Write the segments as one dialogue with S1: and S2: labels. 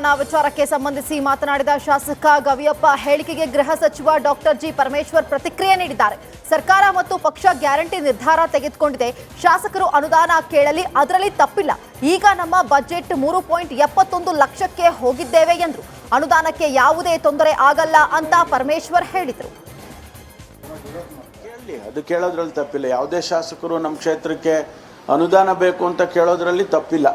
S1: ಅನುದಾನ ವಿಚಾರಕ್ಕೆ ಸಂಬಂಧಿಸಿ ಮಾತನಾಡಿದ ಶಾಸಕ ಗವಿಯಪ್ಪ ಹೇಳಿಕೆಗೆ ಗೃಹ ಸಚಿವ ಡಾಕ್ಟರ್ ಜಿ ಪರಮೇಶ್ವರ್ ಪ್ರತಿಕ್ರಿಯೆ ನೀಡಿದ್ದಾರೆ. ಸರ್ಕಾರ ಮತ್ತು ಪಕ್ಷ ಗ್ಯಾರಂಟಿ ನಿರ್ಧಾರ ತೆಗೆದುಕೊಂಡಿದೆ. ಶಾಸಕರು ಅನುದಾನ ಕೇಳಲಿ, ಅದರಲ್ಲಿ ತಪ್ಪಿಲ್ಲ. ಈಗ ನಮ್ಮ ಬಜೆಟ್ ಮೂರು ಪಾಯಿಂಟ್ ಎಪ್ಪತ್ತೊಂದು ಲಕ್ಷಕ್ಕೆ ಹೋಗಿದ್ದೇವೆ ಎಂದರು ಅನುದಾನಕ್ಕೆ ಯಾವುದೇ ತೊಂದರೆ ಆಗಲ್ಲ ಅಂತ ಪರಮೇಶ್ವರ್ ಹೇಳಿದರು.
S2: ಅದು ಕೇಳೋದ್ರಲ್ಲಿ ತಪ್ಪಿಲ್ಲ. ಯಾವುದೇ ಶಾಸಕರು ನಮ್ಮ ಕ್ಷೇತ್ರಕ್ಕೆ ಅನುದಾನ ಬೇಕು ಅಂತ ಕೇಳೋದ್ರಲ್ಲಿ ತಪ್ಪಿಲ್ಲ.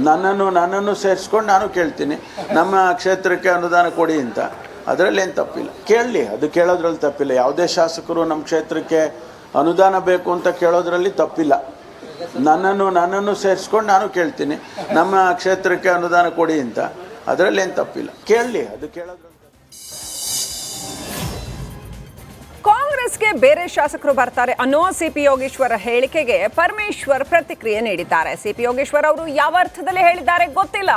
S2: ನನ್ನನ್ನು ನನ್ನನ್ನು ಸೇರಿಸ್ಕೊಂಡು ನಾನು ಕೇಳ್ತೀನಿ. ನಮ್ಮ ಕ್ಷೇತ್ರಕ್ಕೆ ಅನುದಾನ ಕೊಡಿ ಅಂತ. ಅದರಲ್ಲಿ ಏನು ತಪ್ಪಿಲ್ಲ. ಕೇಳಲಿ, ಅದು ಕೇಳೋದ್ರಲ್ಲಿ ತಪ್ಪಿಲ್ಲ. ಯಾವುದೇ ಶಾಸಕರು ನಮ್ಮ ಕ್ಷೇತ್ರಕ್ಕೆ ಅನುದಾನ ಬೇಕು ಅಂತ ಕೇಳೋದ್ರಲ್ಲಿ ತಪ್ಪಿಲ್ಲ. ನನ್ನನ್ನು ನನ್ನನ್ನು ಸೇರಿಸ್ಕೊಂಡು ನಾನು ಕೇಳ್ತೀನಿ. ನಮ್ಮ ಕ್ಷೇತ್ರಕ್ಕೆ ಅನುದಾನ ಕೊಡಿ ಅಂತ. ಅದರಲ್ಲಿ ಏನು ತಪ್ಪಿಲ್ಲ. ಕೇಳಲಿ, ಅದು ಕೇಳೋದ್ರಲ್ಲಿ
S3: ಕಾಂಗ್ರೆಸ್ಗೆ ಬೇರೆ ಶಾಸಕರು ಬರ್ತಾರೆ ಅನ್ನೋ ಸಿಪಿ ಯೋಗೇಶ್ವರ ಹೇಳಿಕೆಗೆ ಪರಮೇಶ್ವರ್ ಪ್ರತಿಕ್ರಿಯೆ ನೀಡಿದ್ದಾರೆ. ಸಿಪಿ ಯೋಗೇಶ್ವರ್ ಅವರು ಯಾವ ಅರ್ಥದಲ್ಲಿ ಹೇಳಿದ್ದಾರೆ ಗೊತ್ತಿಲ್ಲ.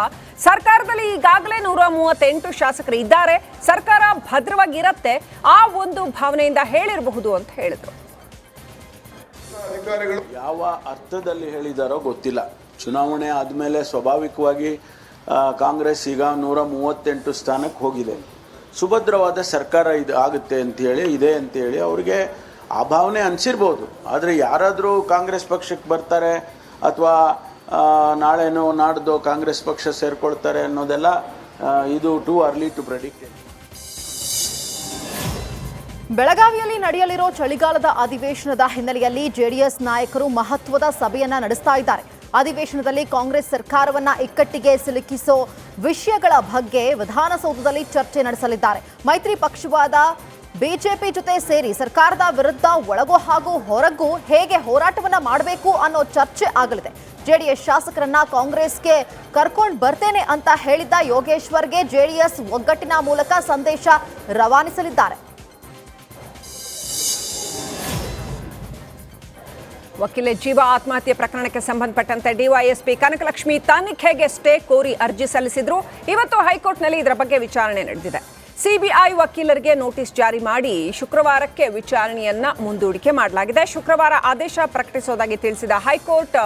S3: ಸರ್ಕಾರದಲ್ಲಿ ಈಗಾಗಲೇ ನೂರ ಮೂವತ್ತೆಂಟು ಶಾಸಕರು ಇದ್ದಾರೆ. ಸರ್ಕಾರ ಭದ್ರವಾಗಿರತ್ತೆ. ಆ ಒಂದು ಭಾವನೆಯಿಂದ ಹೇಳಿರಬಹುದು ಅಂತ ಹೇಳಿದ್ರು.
S2: ಯಾವ ಅರ್ಥದಲ್ಲಿ ಹೇಳಿದಾರೋ ಗೊತ್ತಿಲ್ಲ. ಚುನಾವಣೆ ಆದಮೇಲೆ ಸ್ವಾಭಾವಿಕವಾಗಿ ಕಾಂಗ್ರೆಸ್ ಈಗ ನೂರ ಮೂವತ್ತೆಂಟು ಸ್ಥಾನಕ್ಕೆ ಹೋಗಿದೆ. ಸುಭದ್ರವಾದ ಸರ್ಕಾರ ಇದು ಆಗುತ್ತೆ ಅಂತೇಳಿ ಇದೆ ಅಂತೇಳಿ ಅವ್ರಿಗೆ ಆ ಭಾವನೆ ಅನಿಸಿರ್ಬೋದು. ಆದರೆ ಯಾರಾದರೂ ಕಾಂಗ್ರೆಸ್ ಪಕ್ಷಕ್ಕೆ ಬರ್ತಾರೆ ಅಥವಾ ನಾಳೆನೋ ನಾಡ್ದು ಕಾಂಗ್ರೆಸ್ ಪಕ್ಷ ಸೇರ್ಕೊಳ್ತಾರೆ ಅನ್ನೋದೆಲ್ಲ ಇದು ಟು ಅರ್ಲಿ ಟು ಪ್ರೆಡಿಕ್ಟ್
S1: ಬೆಳಗಾವಿಯಲ್ಲಿ ನಡೆಯಲಿರೋ ಚಳಿಗಾಲದ ಅಧಿವೇಶನದ ಹಿನ್ನೆಲೆಯಲ್ಲಿ ಜೆಡಿಎಸ್ ನಾಯಕರು ಮಹತ್ವದ ಸಭೆಯನ್ನ ನಡೆಸ್ತಾ ಇದ್ದಾರೆ. ಅಧಿವೇಶನದಲ್ಲಿ ಕಾಂಗ್ರೆಸ್ ಸರ್ಕಾರವನ್ನ ಇಕ್ಕಟ್ಟಿಗೆ ಸಿಲುಕಿಸೋ ವಿಷಯಗಳ ಬಗ್ಗೆ ವಿಧಾನಸೌಧದಲ್ಲಿ ಚರ್ಚೆ ನಡೆಸಲಿದ್ದಾರೆ. ಮೈತ್ರಿ ಪಕ್ಷವಾದ ಬಿಜೆಪಿ ಜೊತೆ ಸೇರಿ ಸರ್ಕಾರದ ವಿರುದ್ಧ ಒಳಗು ಹಾಗೂ ಹೊರಗೂ ಹೇಗೆ ಹೋರಾಟವನ್ನ ಮಾಡಬೇಕು ಅನ್ನೋ ಚರ್ಚೆ ಆಗಲಿದೆ. ಜೆಡಿಎಸ್ ಶಾಸಕರನ್ನ ಕಾಂಗ್ರೆಸ್ಗೆ ಕರ್ಕೊಂಡು ಬರ್ತೇನೆ ಅಂತ ಹೇಳಿದ್ದ ಯೋಗೇಶ್ವರ್ಗೆ ಜೆಡಿಎಸ್ ಒಗ್ಗಟ್ಟಿನ ಮೂಲಕ ಸಂದೇಶ ರವಾನಿಸಲಿದ್ದಾರೆ.
S3: ವಕೀಲೆ ಜೀವ ಆತ್ಮಹತ್ಯೆ ಪ್ರಕರಣಕ್ಕೆ ಸಂಬಂಧಪಟ್ಟಂತೆ ಡಿವೈಎಸ್ಪಿ ಕನಕಲಕ್ಷ್ಮಿ ತನಿಖೆಗೆ ಸ್ಟೇ ಕೋರಿ ಅರ್ಜಿ ಸಲ್ಲಿಸಿದ್ರು. ಇವತ್ತು ಹೈಕೋರ್ಟ್ನಲ್ಲಿ ಇದರ ಬಗ್ಗೆ ವಿಚಾರಣೆ ನಡೆದಿದೆ. ಸಿಬಿಐ ವಕೀಲರಿಗೆ ನೋಟಿಸ್ ಜಾರಿ ಮಾಡಿ ಶುಕ್ರವಾರಕ್ಕೆ ವಿಚಾರಣೆಯನ್ನ ಮುಂದೂಡಿಕೆ ಮಾಡಲಾಗಿದೆ. ಶುಕ್ರವಾರ ಆದೇಶ ಪ್ರಕಟಿಸೋದಾಗಿ ತಿಳಿಸಿದ ಹೈಕೋರ್ಟ್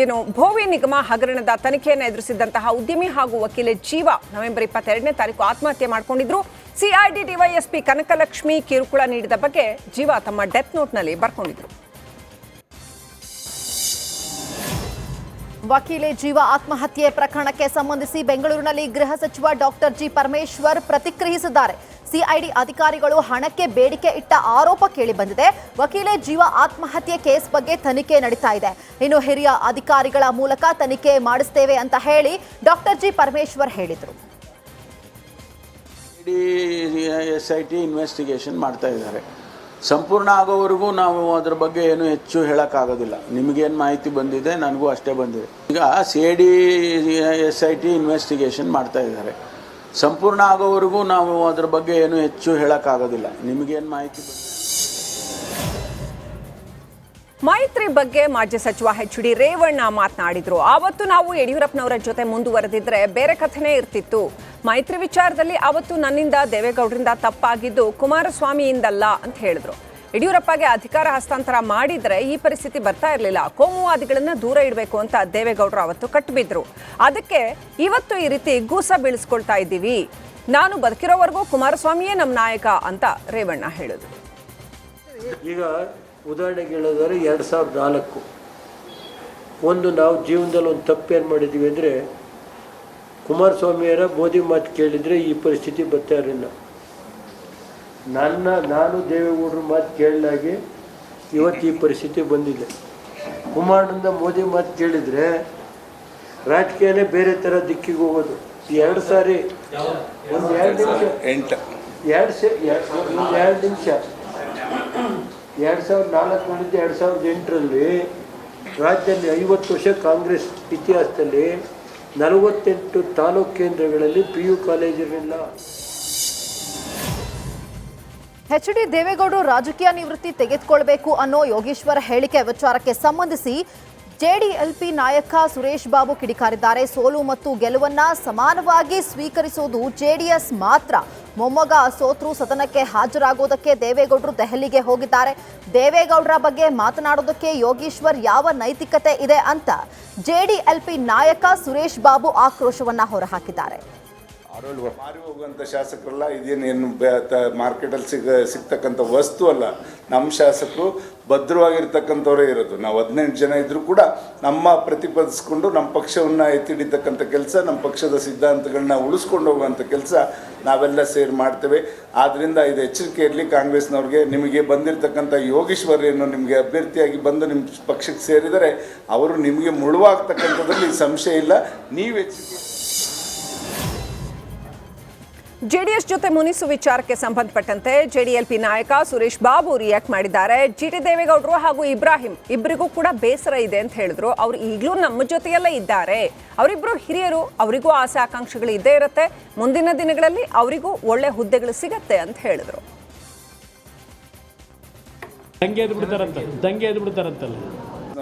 S3: ಏನು, ಭೋವಿ ನಿಗಮ ಹಗರಣದ ತನಿಖೆಯನ್ನು ಎದುರಿಸಿದ್ದಂತಹ ಉದ್ಯಮಿ ಹಾಗೂ ವಕೀಲೆ ಜೀವ ನವೆಂಬರ್ ಇಪ್ಪತ್ತೆರಡನೇ ತಾರೀಕು ಆತ್ಮಹತ್ಯೆ ಮಾಡಿಕೊಂಡಿದ್ರು. ಸಿಐಡಿ ಡಿವೈಎಸ್ಪಿ ಕನಕಲಕ್ಷ್ಮಿ ಕಿರುಕುಳ ನೀಡಿದ ಬಗ್ಗೆ ಜೀವ ತಮ್ಮ ಡೆತ್ ನೋಟ್ನಲ್ಲಿ ಬರ್ಕೊಂಡಿದ್ರು.
S1: ವಕೀಲೆ ಜೀವ ಆತ್ಮಹತ್ಯೆ ಪ್ರಕರಣಕ್ಕೆ ಸಂಬಂಧಿಸಿ ಬೆಂಗಳೂರಿನಲ್ಲಿ ಗೃಹ ಸಚಿವ ಡಾಕ್ಟರ್ ಜಿ ಪರಮೇಶ್ವರ್ ಪ್ರತಿಕ್ರಿಯಿಸಿದ್ದಾರೆ. ಸಿಐಡಿ ಅಧಿಕಾರಿಗಳು ಹಣಕ್ಕೆ ಬೇಡಿಕೆ ಇಟ್ಟ ಆರೋಪ ಕೇಳಿಬಂದಿದೆ ವಕೀಲೆ ಜೀವ ಆತ್ಮಹತ್ಯೆ ಕೇಸ್ ಬಗ್ಗೆ ತನಿಖೆ ನಡೀತಾ ಇದೆ. ಇನ್ನು ಹಿರಿಯ ಅಧಿಕಾರಿಗಳ ಮೂಲಕ ತನಿಖೆ ಮಾಡಿಸ್ತೇವೆ ಅಂತ ಹೇಳಿ ಡಾಕ್ಟರ್ ಜಿ ಪರಮೇಶ್ವರ್ ಹೇಳಿದರು.
S2: ಎಸ್ ಐ ಟಿ ಇನ್ವೆಸ್ಟಿಗೇಷನ್ ಮಾಡ್ತಾ ಇದ್ದಾರೆ. ಸಂಪೂರ್ಣ ಆಗೋವರೆಗೂ ನಾವು ಅದ್ರ ಬಗ್ಗೆ ಏನು ಹೆಚ್ಚು ಹೇಳೋಕ್ಕಾಗೋದಿಲ್ಲ. ನಿಮಗೇನು ಮಾಹಿತಿ ಬಂದಿದೆ, ನನಗೂ ಅಷ್ಟೇ ಬಂದಿದೆ. ಈಗ C I D S I T investigation ಮಾಡ್ತಾ ಇದ್ದಾರೆ. ಸಂಪೂರ್ಣ ಆಗೋವರೆಗೂ ನಾವು ಅದ್ರ ಬಗ್ಗೆ ಏನು ಹೆಚ್ಚು ಹೇಳೋಕ್ಕಾಗೋದಿಲ್ಲ. ನಿಮಗೇನು ಮಾಹಿತಿ ಬಂದಿದೆ?
S3: ಮೈತ್ರಿ ಬಗ್ಗೆ ಮಾಜಿ ಸಚಿವ ಎಚ್ ಡಿ ರೇವಣ್ಣ ಮಾತನಾಡಿದ್ರು. ಆವತ್ತು ನಾವು ಯಡಿಯೂರಪ್ಪನವರ ಜೊತೆ ಮುಂದುವರೆದಿದ್ರೆ ಬೇರೆ ಕಥೆನೇ ಇರ್ತಿತ್ತು. ಮೈತ್ರಿ ವಿಚಾರದಲ್ಲಿ ಅವತ್ತು ನನ್ನಿಂದ ದೇವೇಗೌಡರಿಂದ ತಪ್ಪಾಗಿದ್ದು ಕುಮಾರಸ್ವಾಮಿಯಿಂದಲ್ಲ ಅಂತ ಹೇಳಿದ್ರು. ಯಡಿಯೂರಪ್ಪಗೆ ಅಧಿಕಾರ ಹಸ್ತಾಂತರ ಮಾಡಿದ್ರೆ ಈ ಪರಿಸ್ಥಿತಿ ಬರ್ತಾ ಇರಲಿಲ್ಲ. ಕೋಮುವಾದಿಗಳನ್ನ ದೂರ ಇಡಬೇಕು ಅಂತ ದೇವೇಗೌಡರು ಅವತ್ತು ಕಟ್ಟಿಬಿದ್ರು ಅದಕ್ಕೆ ಇವತ್ತು ಈ ರೀತಿ ಗೂಸ ಬೀಳಿಸ್ಕೊಳ್ತಾ ಇದ್ದೀವಿ. ನಾನು ಬದುಕಿರೋವರೆಗೂ ಕುಮಾರಸ್ವಾಮಿಯೇ ನಮ್ಮ ನಾಯಕ ಅಂತ ರೇವಣ್ಣ ಹೇಳಿದ್ರು.
S4: ಈಗ ಉದಾಹರಣೆಗೆ ಹೇಳೋದಾದ್ರೆ ಎರಡು ಸಾವಿರದ ನಾಲ್ಕು. ಒಂದು ನಾವು ಜೀವನದಲ್ಲಿ ಒಂದು ತಪ್ಪೇನು ಮಾಡಿದ್ದೀವಿ ಅಂದರೆ ಕುಮಾರಸ್ವಾಮಿಯರ ಬೋಧಿ ಮಾತು ಕೇಳಿದರೆ ಈ ಪರಿಸ್ಥಿತಿ ಬರ್ತಾ ಇರಲಿಲ್ಲ. ನನ್ನ ನಾನು ದೇವೇಗೌಡರ ಮಾತು ಕೇಳಿದಾಗೆ ಇವತ್ತು ಈ ಪರಿಸ್ಥಿತಿ ಬಂದಿದೆ. ಕುಮಾರನಿಂದ ಮೋದಿ ಮಾತು ಕೇಳಿದರೆ ರಾಜಕೀಯನೇ ಬೇರೆ ಥರ ದಿಕ್ಕಿಗೆ ಹೋಗೋದು. ಎರಡು ಸಾರಿ ಒಂದು ಎರಡು ನಿಮಿಷ
S5: ಎಂಟು.
S4: ಎರಡು ಸೆ ಒಂದು ಎರಡು ನಿಮಿಷ ಎರಡು ಸಾವಿರದ ನಾಲ್ಕು ಮಾಡಿದ್ದು ಎರಡು ಸಾವಿರದ ಎಂಟರಲ್ಲಿ ರಾಜ್ಯದಲ್ಲಿ ಐವತ್ತು ವರ್ಷ ಕಾಂಗ್ರೆಸ್ ಇತಿಹಾಸದಲ್ಲಿ ನಲವತ್ತೆಂಟು ತಾಲೂಕು ಕೇಂದ್ರಗಳಲ್ಲಿ ಪಿ ಯು ಕಾಲೇಜಿರಲಿಲ್ಲ.
S1: ಎಚ್ ಡಿ ದೇವೇಗೌಡರು ರಾಜಕೀಯ ನಿವೃತ್ತಿ ತೆಗೆದುಕೊಳ್ಬೇಕು ಅನ್ನೋ ಯೋಗೇಶ್ವರ ಹೇಳಿಕೆ ವಿಚಾರಕ್ಕೆ ಸಂಬಂಧಿಸಿ ಜೆಡಿಎಲ್ಪಿ ನಾಯಕ ಸುರೇಶ್ ಬಾಬು ಕಿಡಿಕಾರಿದ್ದಾರೆ. ಸೋಲು ಮತ್ತು ಗೆಲುವನ್ನ ಸಮಾನವಾಗಿ ಸ್ವೀಕರಿಸುವುದು ಜೆಡಿಎಸ್ ಮಾತ್ರ. ಮೊಮ್ಮಗ ಸೋತ್ರು ಸದನಕ್ಕೆ ಹಾಜರಾಗುವುದಕ್ಕೆ ದೇವೇಗೌಡರು ದೆಹಲಿಗೆ ಹೋಗಿದ್ದಾರೆ. ದೇವೇಗೌಡರ ಬಗ್ಗೆ ಮಾತನಾಡೋದಕ್ಕೆ ಯೋಗೀಶ್ವರ್ ಯಾವ ನೈತಿಕತೆ ಇದೆ ಅಂತ ಜೆಡಿಎಲ್ಪಿ ನಾಯಕ ಸುರೇಶ್ ಬಾಬು ಆಕ್ರೋಶವನ್ನ ಹೊರಹಾಕಿದ್ದಾರೆ.
S5: ಮಾರಿ ಹೋಗುವಂಥ ಶಾಸಕರಲ್ಲ ಇದೇನು ಏನು ಮಾರ್ಕೆಟಲ್ಲಿ ಸಿಗ ಸಿಗ್ತಕ್ಕಂಥ ವಸ್ತು ಅಲ್ಲ. ನಮ್ಮ ಶಾಸಕರು ಭದ್ರವಾಗಿರ್ತಕ್ಕಂಥವರೇ ಇರೋದು. ನಾವು ಹದಿನೆಂಟು ಜನ ಇದ್ದರೂ ಕೂಡ ನಮ್ಮ ಪ್ರತಿಪಾದಿಸ್ಕೊಂಡು ನಮ್ಮ ಪಕ್ಷವನ್ನು ಎತ್ತಿಡಿತಕ್ಕಂಥ ಕೆಲಸ, ನಮ್ಮ ಪಕ್ಷದ ಸಿದ್ಧಾಂತಗಳನ್ನ ಉಳಿಸ್ಕೊಂಡು ಹೋಗುವಂಥ ಕೆಲಸ ನಾವೆಲ್ಲ ಸೇರಿ ಮಾಡ್ತೇವೆ. ಆದ್ದರಿಂದ ಇದು ಎಚ್ಚರಿಕೆ ಇರಲಿ. ಕಾಂಗ್ರೆಸ್ನವ್ರಿಗೆ ನಿಮಗೆ ಬಂದಿರತಕ್ಕಂಥ ಯೋಗೇಶ್ವರ್ಯನ್ನು ನಿಮಗೆ ಅಭ್ಯರ್ಥಿಯಾಗಿ ಬಂದು ನಿಮ್ಮ ಪಕ್ಷಕ್ಕೆ ಸೇರಿದರೆ ಅವರು ನಿಮಗೆ ಮುಳುವಾಗ್ತಕ್ಕಂಥದ್ರಲ್ಲಿ ಸಂಶಯ ಇಲ್ಲ. ನೀವು ಎಚ್ಚರಿಕೆ
S3: ಜೆಡಿಎಸ್ ಜೊತೆ ಮುನಿಸು ವಿಚಾರಕ್ಕೆ ಸಂಬಂಧಪಟ್ಟಂತೆ ಜೆಡಿಎಲ್ಪಿ ನಾಯಕ ಸುರೇಶ್ ಬಾಬು ರಿಯಾಕ್ಟ್ ಮಾಡಿದ್ದಾರೆ. ಜಿ ಟಿ ದೇವೇಗೌಡರು ಹಾಗೂ ಇಬ್ರಾಹಿಂ ಇಬ್ಬರಿಗೂ ಕೂಡ ಬೇಸರ ಇದೆ ಅಂತ ಹೇಳಿದ್ರು. ಅವ್ರು ಈಗಲೂ ನಮ್ಮ ಜೊತೆಯಲ್ಲೇ ಇದ್ದಾರೆ. ಅವರಿಬ್ರು ಹಿರಿಯರು ಅವರಿಗೂ ಆಸೆ ಆಕಾಂಕ್ಷೆಗಳು ಇದ್ದೇ ಇರುತ್ತೆ. ಮುಂದಿನ ದಿನಗಳಲ್ಲಿ ಅವರಿಗೂ ಒಳ್ಳೆ ಹುದ್ದೆಗಳು ಸಿಗತ್ತೆ ಅಂತ ಹೇಳಿದ್ರು.
S6: ದಂಗೆ ಎದ್ದು ಬಿಡ್ತಾರಂತ ದಂಗೆ ಎದ್ದು ಬಿಡ್ತಾರಂತಲ್ಲ.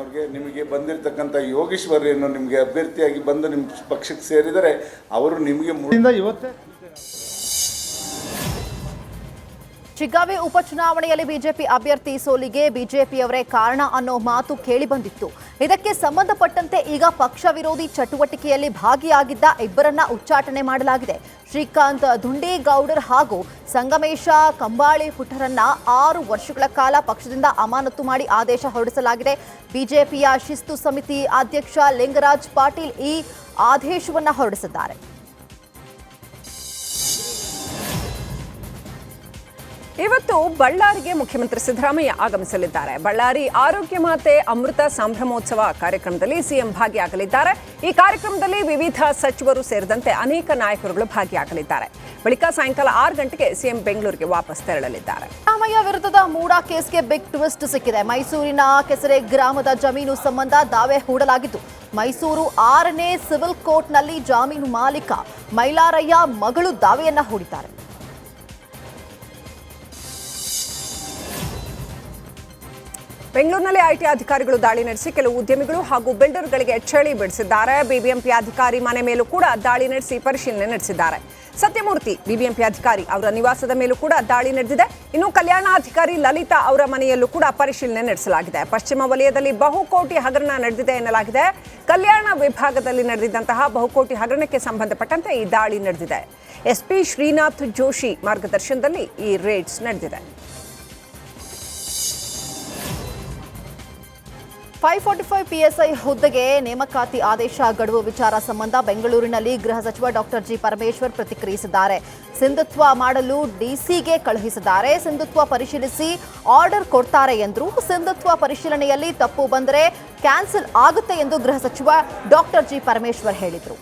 S5: ಅವ್ರಿಗೆ ನಿಮಗೆ ಬಂದಿರತಕ್ಕಂಥ ಯೋಗೀಶ್ವರ್ ಏನು ನಿಮಗೆ ಅಭ್ಯರ್ಥಿಯಾಗಿ ಬಂದು ನಿಮ್ಮ ಪಕ್ಷಕ್ಕೆ ಸೇರಿದರೆ ಅವರು ನಿಮಗೆ ಮುಂದಿನ
S6: ಇವತ್ತೇ
S1: ಶಿಗ್ಗಾವಿ ಉಪಚುನಾವಣೆಯಲ್ಲಿ ಬಿಜೆಪಿ ಅಭ್ಯರ್ಥಿ ಸೋಲಿಗೆ ಬಿಜೆಪಿಯವರೇ ಕಾರಣ ಅನ್ನೋ ಮಾತು ಕೇಳಿಬಂದಿತ್ತು ಇದಕ್ಕೆ ಸಂಬಂಧಪಟ್ಟಂತೆ ಈಗ ಪಕ್ಷ ವಿರೋಧಿ ಚಟುವಟಿಕೆಯಲ್ಲಿ ಭಾಗಿಯಾಗಿದ್ದ ಇಬ್ಬರನ್ನ ಉಚ್ಚಾಟನೆ ಮಾಡಲಾಗಿದೆ. ಶ್ರೀಕಾಂತ್ ದುಂಡೇಗೌಡರ್ ಹಾಗೂ ಸಂಗಮೇಶ ಕಂಬಾಳಿ ಪುಟರನ್ನ ಆರು ವರ್ಷಗಳ ಕಾಲ ಪಕ್ಷದಿಂದ ಅಮಾನತು ಮಾಡಿ ಆದೇಶ ಹೊರಡಿಸಲಾಗಿದೆ. ಬಿಜೆಪಿಯ ಶಿಸ್ತು ಸಮಿತಿ ಅಧ್ಯಕ್ಷ ಲಿಂಗರಾಜ್ ಪಾಟೀಲ್ ಈ ಆದೇಶವನ್ನ ಹೊರಡಿಸಿದ್ದಾರೆ.
S3: ಇವತ್ತು ಬಳ್ಳಾರಿಗೆ ಮುಖ್ಯಮಂತ್ರಿ ಸಿದ್ದರಾಮಯ್ಯ ಆಗಮಿಸಲಿದ್ದಾರೆ. ಬಳ್ಳಾರಿ ಆರೋಗ್ಯ ಮಾತೆ ಅಮೃತ ಸಂಭ್ರಮೋತ್ಸವ ಕಾರ್ಯಕ್ರಮದಲ್ಲಿ ಸಿಎಂ ಭಾಗಿಯಾಗಲಿದ್ದಾರೆ. ಈ ಕಾರ್ಯಕ್ರಮದಲ್ಲಿ ವಿವಿಧ ಸಚಿವರು ಸೇರಿದಂತೆ ಅನೇಕ ನಾಯಕರುಗಳು ಭಾಗಿಯಾಗಲಿದ್ದಾರೆ. ಬಳಿಕ ಸಾಯಂಕಾಲ ಆರು ಗಂಟೆಗೆ ಸಿಎಂ ಬೆಂಗಳೂರಿಗೆ ವಾಪಸ್ ತೆರಳಲಿದ್ದಾರೆ.
S1: ಸಿದ್ದರಾಮಯ್ಯ ವಿರುದ್ಧದ ಮೂಡಾ ಕೇಸ್ಗೆ ಬಿಗ್ ಟ್ವಿಸ್ಟ್ ಸಿಕ್ಕಿದೆ. ಮೈಸೂರಿನ ಕೆಸರೆ ಗ್ರಾಮದ ಜಮೀನು ಸಂಬಂಧ ದಾವೆ ಹೂಡಲಾಗಿತ್ತು. ಮೈಸೂರು ಆರನೇ ಸಿವಿಲ್ ಕೋರ್ಟ್ನಲ್ಲಿ ಜಾಮೀನು ಮಾಲೀಕ ಮೈಲಾರಯ್ಯ ಮಗಳು ದಾವೆಯನ್ನ ಹೂಡಿದ್ದಾರೆ.
S3: ಬೆಂಗಳೂರಿನಲ್ಲಿ ಐಟಿ ಅಧಿಕಾರಿಗಳು ದಾಳಿ ನಡೆಸಿ ಕೆಲವು ಉದ್ಯಮಿಗಳು ಹಾಗೂ ಬಿಲ್ಡರ್ಗಳಿಗೆ ಚಳಿ ಬಿಡಿಸಿದ್ದಾರೆ ಬಿಬಿಎಂಪಿ ಅಧಿಕಾರಿ ಮನೆ ಮೇಲೂ ಕೂಡ ದಾಳಿ ನಡೆಸಿ ಪರಿಶೀಲನೆ ನಡೆಸಿದ್ದಾರೆ. ಸತ್ಯಮೂರ್ತಿ, ಬಿಬಿಎಂಪಿ ಅಧಿಕಾರಿ ಅವರ ನಿವಾಸದ ಮೇಲೂ ಕೂಡ ದಾಳಿ ನಡೆದಿದೆ. ಇನ್ನು ಕಲ್ಯಾಣಾಧಿಕಾರಿ ಲಲಿತಾ ಅವರ ಮನೆಯಲ್ಲೂ ಕೂಡ ಪರಿಶೀಲನೆ ನಡೆಸಲಾಗಿದೆ. ಪಶ್ಚಿಮ ವಲಯದಲ್ಲಿ ಬಹುಕೋಟಿ ಹಗರಣ ನಡೆದಿದೆ ಎನ್ನಲಾಗಿದೆ. ಕಲ್ಯಾಣ ವಿಭಾಗದಲ್ಲಿ ನಡೆದಿದ್ದಂತಹ ಬಹುಕೋಟಿ ಹಗರಣಕ್ಕೆ ಸಂಬಂಧಪಟ್ಟಂತೆ ಈ ದಾಳಿ ನಡೆದಿದೆ. ಎಸ್ಪಿ ಶ್ರೀನಾಥ್ ಜೋಶಿ ಮಾರ್ಗದರ್ಶನದಲ್ಲಿ ಈ ರೇಡ್ಸ್ ನಡೆದಿದೆ.
S1: ಫೈವ್ ಫಾರ್ಟಿ ಫೈವ್ ಪಿಎಸ್ಐ ಹುದ್ದೆಗೆ ನೇಮಕಾತಿ ಆದೇಶ, ಗಡುವು ವಿಚಾರ ಸಂಬಂಧ ಬೆಂಗಳೂರಿನಲ್ಲಿ ಗೃಹ ಸಚಿವ ಡಾಕ್ಟರ್ ಜಿ ಪರಮೇಶ್ವರ್ ಪ್ರತಿಕ್ರಿಯಿಸಿದ್ದಾರೆ. ಸಿಂಧುತ್ವ ಮಾಡಲು ಡಿಸಿಗೆ ಕಳುಹಿಸಿದ್ದಾರೆ. ಸಿಂಧುತ್ವ ಪರಿಶೀಲಿಸಿ ಆರ್ಡರ್ ಕೊಡ್ತಾರೆ ಎಂದರು, ಸಿಂಧುತ್ವ ಪರಿಶೀಲನೆಯಲ್ಲಿ ತಪ್ಪು ಬಂದರೆ ಕ್ಯಾನ್ಸಲ್ ಆಗುತ್ತೆ ಎಂದು ಗೃಹ ಸಚಿವ ಡಾಕ್ಟರ್ ಜಿ ಪರಮೇಶ್ವರ್ ಹೇಳಿದರು.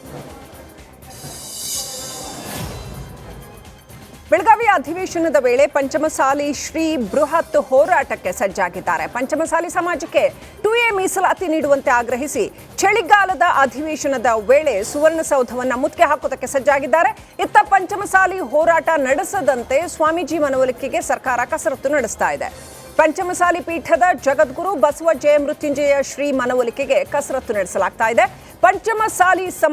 S3: ಬೆಳಗಾವಿ ಅಧಿವೇಶನದ ವೇಳೆ ಪಂಚಮಸಾಲಿ ಶ್ರೀ ಬೃಹತ್ ಹೋರಾಟಕ್ಕೆ ಸಜ್ಜಾಗಿದ್ದಾರೆ. ಪಂಚಮಸಾಲಿ ಸಮಾಜಕ್ಕೆ ಟು ಎ ಮೀಸಲಾತಿ ನೀಡುವಂತೆ ಆಗ್ರಹಿಸಿ ಚಳಿಗಾಲದ ಅಧಿವೇಶನದ ವೇಳೆ ಸುವರ್ಣಸೌಧವನ್ನು ಮುತ್ತಿಗೆ ಹಾಕುವುದಕ್ಕೆ ಸಜ್ಜಾಗಿದ್ದಾರೆ. ಇತ್ತ ಪಂಚಮಸಾಲಿ ಹೋರಾಟ ನಡೆಸದಂತೆ ಸ್ವಾಮೀಜಿ ಮನವೊಲಿಕೆಗೆ ಸರ್ಕಾರ ಕಸರತ್ತು ನಡೆಸ್ತಾ ಇದೆ. ಪಂಚಮಸಾಲಿ ಪೀಠದ ಜಗದ್ಗುರು ಬಸವ ಜಯ ಮೃತ್ಯುಂಜಯ ಶ್ರೀ ಮನವೊಲಿಕೆಗೆ ಕಸರತ್ತು ನಡೆಸಲಾಗ್ತಾ ಇದೆ. ಪಂಚಮಸಾಲಿ ಸಮ